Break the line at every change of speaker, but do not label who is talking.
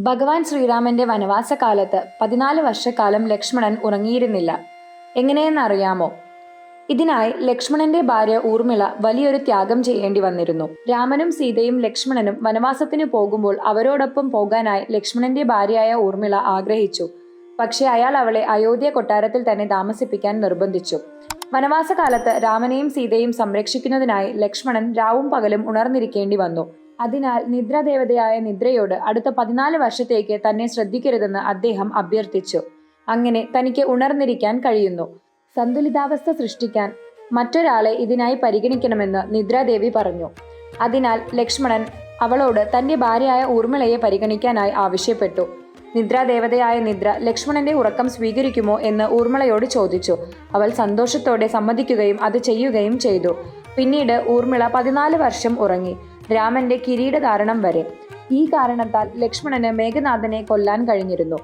ഭഗവാൻ ശ്രീരാമന്റെ വനവാസകാലത്ത് പതിനാല് വർഷക്കാലം ലക്ഷ്മണൻ ഉറങ്ങിയിരുന്നില്ല. എങ്ങനെയെന്നറിയാമോ? ഇതിനായി ലക്ഷ്മണന്റെ ഭാര്യ ഊർമിള വലിയൊരു ത്യാഗം ചെയ്യേണ്ടി വന്നിരുന്നു. രാമനും സീതയും ലക്ഷ്മണനും വനവാസത്തിന് പോകുമ്പോൾ അവരോടൊപ്പം പോകാനായി ലക്ഷ്മണന്റെ ഭാര്യയായ ഊർമിള ആഗ്രഹിച്ചു. പക്ഷേ അയാൾ അവളെ അയോധ്യ കൊട്ടാരത്തിൽ തന്നെ താമസിപ്പിക്കാൻ നിർബന്ധിച്ചു. വനവാസകാലത്ത് രാമനെയും സീതയും സംരക്ഷിക്കുന്നതിനായി ലക്ഷ്മണൻ രാവും പകലും ഉണർന്നിരിക്കേണ്ടി വന്നു. അതിനാൽ നിദ്രാദേവതയായ നിദ്രയോട് അടുത്ത പതിനാല് വർഷത്തേക്ക് തന്നെ ശ്രദ്ധിക്കരുതെന്ന് അദ്ദേഹം അഭ്യർത്ഥിച്ചു. അങ്ങനെ തനിക്ക് ഉണർന്നിരിക്കാൻ കഴിയുന്നു. സന്തുലിതാവസ്ഥ സൃഷ്ടിക്കാൻ മറ്റൊരാളെ ഇതിനായി പരിഗണിക്കണമെന്ന് നിദ്രാദേവി പറഞ്ഞു. അതിനാൽ ലക്ഷ്മണൻ അവളോട് തന്റെ ഭാര്യയായ ഊർമിളയെ പരിഗണിക്കാനായി ആവശ്യപ്പെട്ടു. നിദ്രാദേവതയായ നിദ്ര ലക്ഷ്മണന്റെ ഉറക്കം സ്വീകരിക്കുമോ എന്ന് ഊർമിളയോട് ചോദിച്ചു. അവൾ സന്തോഷത്തോടെ സമ്മതിക്കുകയും അത് ചെയ്യുകയും ചെയ്തു. പിന്നീട് ഊർമിള പതിനാല് വർഷം ഉറങ്ങി. രാമന്റെ കിരീടധാരണം വരെ. ഈ കാരണത്താൽ ലക്ഷ്മണന് മേഘനാഥനെ കൊല്ലാൻ കഴിഞ്ഞിരുന്നു.